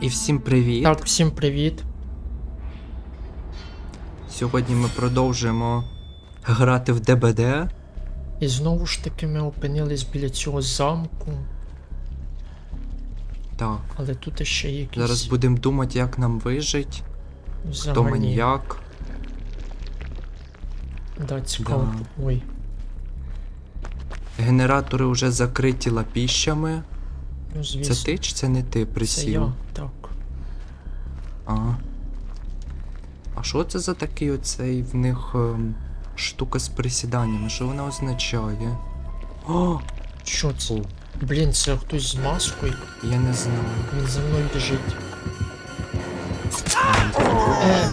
І всім привіт! Так, всім привіт. Сьогодні ми продовжуємо грати в ДБД. І знову ж таки ми опинились біля цього замку, Так, але тут ще є якісь зараз будемо думати, як нам вижить, хто взагалі. маньяк. Да, цікаво. Ой, Генератори вже закриті лапіщами. Ну Це ти чи це не ти Це я, так. А. А що це за такий оцей в них ем, штука з присіданнями? Що вона означає? О! Що це? Блін, це хтось з маскою. я не знаю. Він за мною біжить. Е!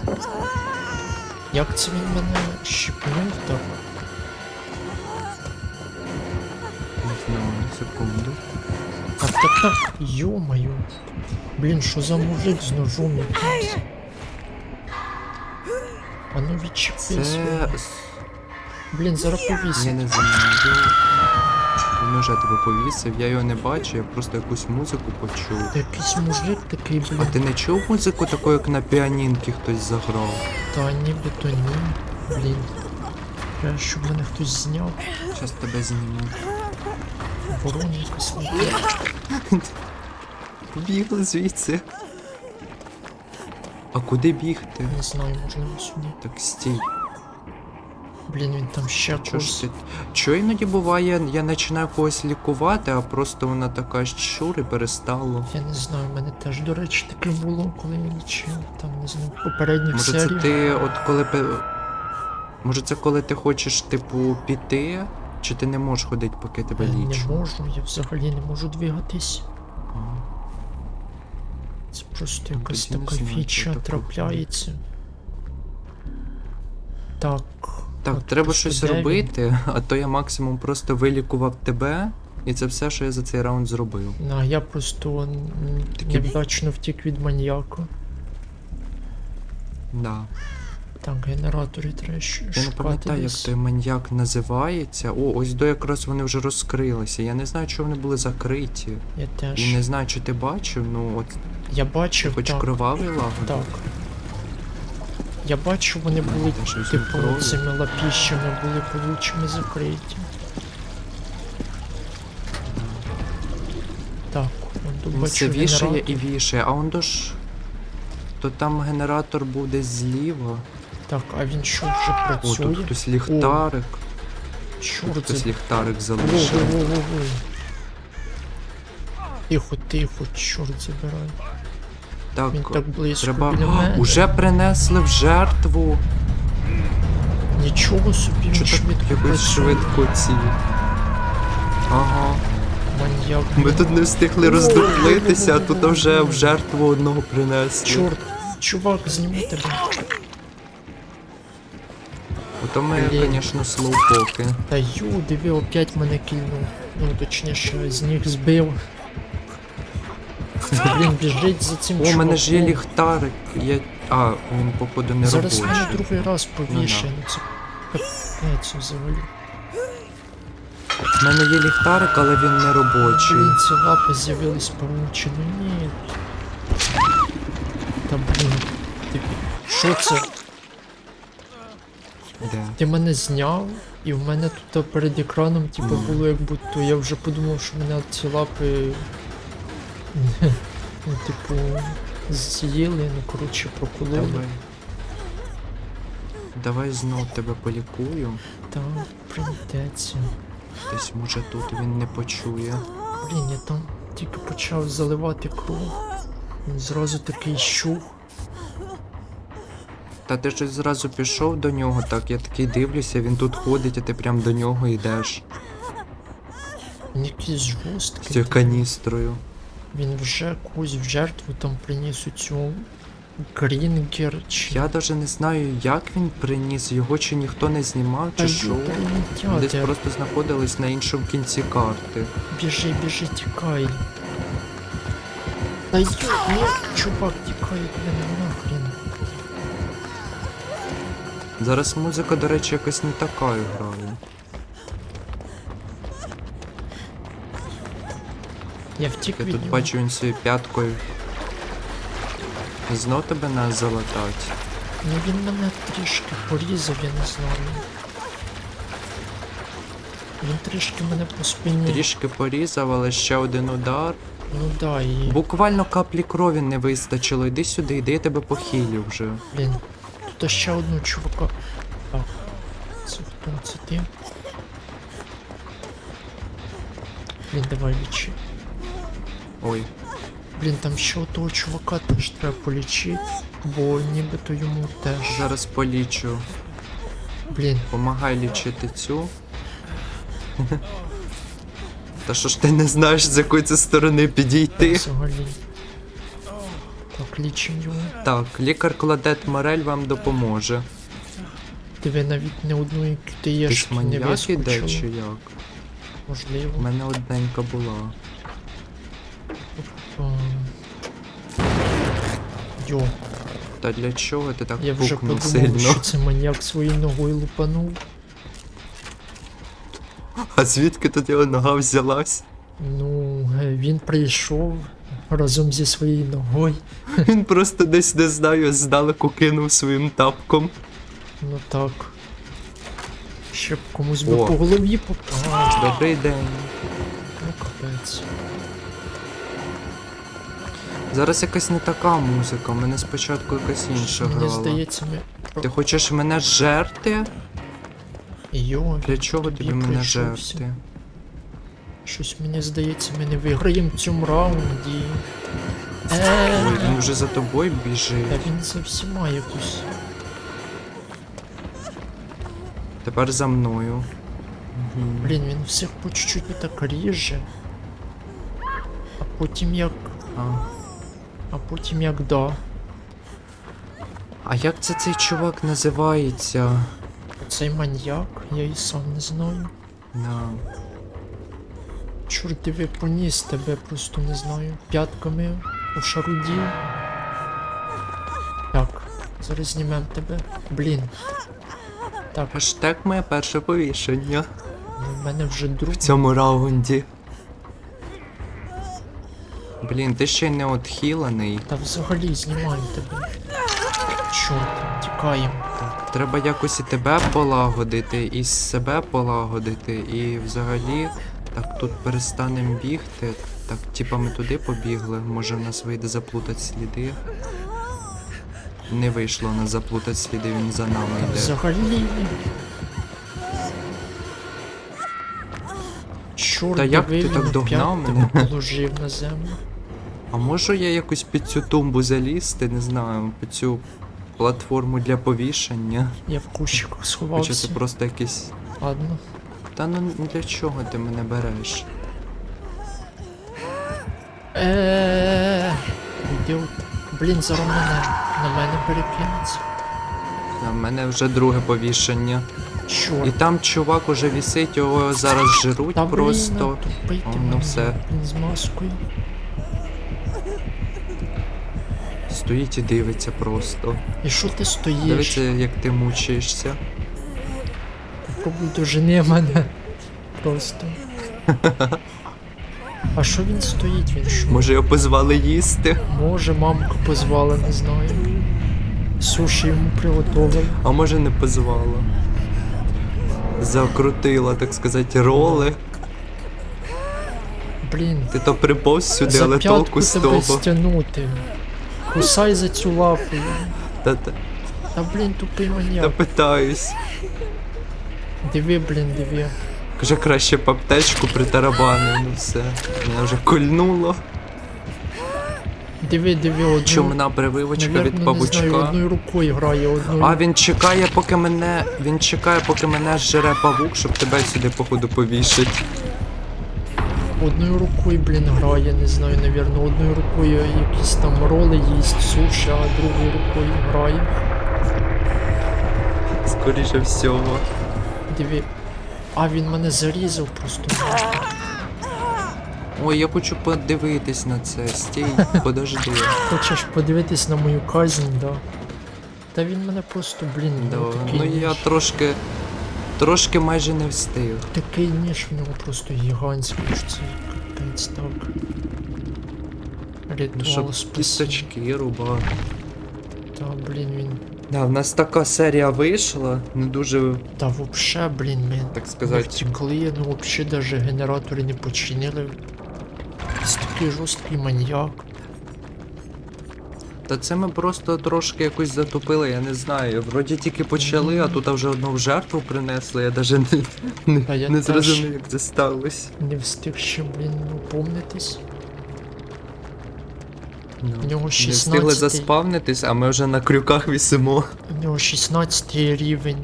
Як це він мене щипнув так? Не знаю, секунду. Так, так. Йо-моє. Блін, що за мужик з ножом якимсь? А ну відчепись. Блін, зараз Я повісить. не знаю. Він тебе повісив, я його не бачу, я просто якусь музику почув. Якийсь мужик такий, блін. А ти не чув музику таку, як на піанінки хтось заграв? Та нібито ні. Блін. Треба, щоб мене хтось зняв. Щас тебе зніму. Ворона якась летить. Бігли звідси. А куди бігти? Не знаю, можливо сюди. Так стій. Блін, він там ще Чого ж ти? Чого іноді буває, я починаю когось лікувати, а просто вона така щур і перестало. Я не знаю, в мене теж, до речі, таке було, коли я лічив. Там, не знаю, попередніх Може це ти от коли Може це коли ти хочеш, типу, піти, чи ти не можеш ходити, поки тебе Я не можу, я взагалі не можу двигатись. А. Це просто Ну, якась така фіча трапляється. Так. Так, от треба щось робити, а то я максимум просто вилікував тебе, і це все, що я за цей раунд зробив. А я просто Такі- невдачно втік від маньяка. Да. Так, генератори треба щ- Я не пам'ятаю, як той маньяк називається. О, ось до якраз вони вже розкрилися. Я не знаю, чого вони були закриті. Я теж. І не знаю, чи ти бачив, ну от Я бачив, хоч так, кровавий лагодь. так. Я бачу, вони були типу цими лапіщами були получими закриті. Так, он тут бачу все вішає генератор. і вішає, а он до ж. То там генератор буде зліва. Так, а він що вже О, працює? тут хтось ліхтарик. Чорт, Тут хтось це... ліхтарик залишив. Тихо, тихо, чорт забирай. Так, Він так близько треба. біля мене. Уже принесли в жертву. Нічого собі, він Чи так швидко якось працює. швидко ці. Ага. Маньяк. Ми тут не встигли роздуплитися, а тут вже в жертву одного принесли. Чорт, чувак, зніму тебе. Ото ми, Блін. звісно, слоупоки. Та ю, диви, опять мене кільнув. Ну, точніше, з них збив. Блін, біжить за цим О, у мене ж є ліхтарик. Я... А, він походу не Зараз робочий. мене другий раз повішає. Ну Ну це капець взагалі. У мене є ліхтарик, але він не робочий. Блін, ці лапи з'явились павучі, ну ні. Та блін. Ти... Що це? Де? Ти мене зняв, і в мене тут перед екраном, типу, було як будто я вже подумав, що мене ці лапи. Ну, типу, з'їли, ну коротше, прокололи. Давай. Давай знов тебе полікую. Та прийдеться. Десь може тут він не почує. Блін, я там тільки почав заливати кров. Він зразу такий щух. Та ти щось зразу пішов до нього, так я такий дивлюся, він тут ходить, а ти прям до нього йдеш. Він якийсь З цією каністрою. Він вже когось в жертву там приніс у цю Грінгер чи. Я навіть не знаю, як він приніс, його чи ніхто не знімав, чи що. й Десь просто знаходились на іншому кінці карти. Біжи, біжи, тікай. Та ні, чувак, тікай від Зараз музика, до речі, якась не така грає. Я втік Я від тут нього. бачу він своєю п'яткою Знов тебе нас залатать. Ну він мене трішки порізав, я не знаю. Він трішки мене по спині. Трішки порізав, але ще один удар. Ну да, і. Буквально каплі крові не вистачило. Іди сюди, іди я тебе похилю вже. Блін. Тут ще одну чувака. Так. Це хто це ти? Блін, давай лічи. Ой, Блін, там ще того чувака теж треба полічити, бо нібито йому теж. зараз полічу. Блін, Помагай лічити цю. Та що ж ти не знаєш, з якої це сторони підійти? взагалі. Так. Так, лікар Кладет Морель вам допоможе. Диви навіть не одної Якийсь КТЄшки не маньяк іде чи як? У мене одненька була. Ам. Йо, Та для чого ти так я вже пукнув подумав, сильно? що це маньяк своєю ногою лупанув. А звідки тут його нога взялась? Ну, е, він прийшов разом зі своєю ногою. Він просто десь не знаю, здалеку кинув своїм тапком. Ну так. Щоб комусь би О. по голові попав. Добрий день. Ну капець. Зараз якась не така музика, у мене спочатку якась інша Мені грала. здається, ми. Ти хочеш мене жерти? Йо, Для чого тобі тобі мене прийшовся. жерти? Щось мені здається, ми не виграємо в цьому раунді. Ой, Е, він вже за тобою Та він за всіма якусь. Тепер за мною. Мгм. Блін, він всіх по чуть-чуть так ріже. А потім як. А. А потім як да. а як це цей чувак називається? Цей маньяк, я і сам не знаю. Да. Чорт диви поніс тебе, просто не знаю. П'ятками у шаруді. Так, зараз знімем тебе. Блін. Так, Хештег моє перше повішення ну, в мене вже друг. в цьому раунді. Блін, ти ще й не отхілений. Та взагалі знімаємо тебе. Чорт, тікаємо. Так, треба якось і тебе полагодити, і себе полагодити, і взагалі. Так, тут перестанемо бігти. Так, типа ми туди побігли. Може в нас вийде заплутати сліди. Не вийшло у нас заплутати сліди, він за нами йде. взагалі. Чорт, Та як ти так догнав мене? положив на землю. А можу я якось під цю тумбу залізти, не знаю, під цю платформу для повішення? Я в кущиках Хоча це просто якийсь. Ладно. Та ну для чого ти мене береш? Е. Ідіот. Блін, зараз мене на мене перекинеться. А в мене вже друге повішення. І там чувак уже вісить, його зараз жируть Та блін, просто. тупий О, ну мене, все. Блін, з маскою. Стоїть і дивиться просто. І що ти стоїш? Дивиться, як ти мучаєшся. Попробуй дожени мене. Просто. А що він стоїть? Він що? Може його позвали їсти, Може, мамку позвала, не знаю. Суші йому приготували. а може не позвала. Закрутила, так сказати, роли. Блін, Ти то приповз сюди, за але п'ятку толку з тебе того. стягнути. Кусай за цю лапу. Та, та, Та блін, тупий та питаюсь. Диви, блін, диви. Каже, краще б аптечку притарабанив, ну все. Мене вже кольнуло. Диви, диви, одну. Чумна прививочка Наверно, від не знаю, одною рукою грає, одною. А він чекає, поки мене. Він чекає, поки мене зжере павук, щоб тебе сюди, походу, повішить. Одною рукою, блін, грає, не знаю, навірно, одною рукою якісь там роли їсть, суші, а другою рукою грає. Скоріше всього. Диви. А він мене зарізав просто. Ой, я хочу подивитись на це. Стій, подожди. Хочеш подивитись на мою казнь, да? Та він мене просто, блін, Да. ну, такий, Ну я ніж, трошки. Трошки майже не встиг. такий ніж в нього просто гігантський, що це капець так. Ну, Ритуал щоб кісточки рубати. Та, блін, він. Да, в нас така серія вийшла, не дуже, Та вообще, блін, ми. так Ми сказати. втекли, ну вообще даже генератори не починили. Якийсь такий жорсткий маньяк. Та це ми просто трошки якось затупили, я не знаю. Вроді тільки почали, а тут вже одну в жертву принесли, я навіть не, не, я не теж. зрозумів, як це сталося. Не встиг ще, блін, опомнитись. Ну, У нього не 16-й. встигли заспавнитись, а ми вже на крюках вісимо. У нього 16 рівень.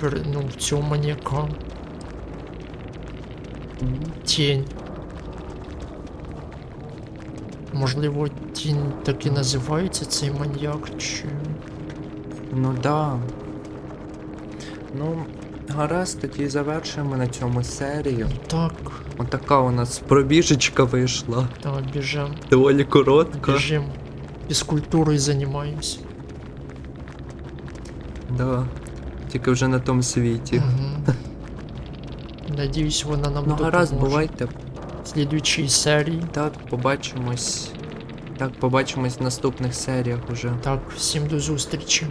Пер, ну, в цього маньяка. Тінь. Можливо, тінь так і називається цей маньяк, чи. Ну да. Ну, гаразд, тоді завершуємо на цьому серію. Так, Отака у нас пробіжечка вийшла. та біжем. Доволі коротка. Біжим. Фізкультурою займаємось. Да. Тільки вже на тому світі. Угу. Надіюсь, вона нам Ну допоможе. гаразд, бувайте. В слідуючій серії. Так, побачимось. Так, побачимось в наступних серіях уже. Так, всім до зустрічі.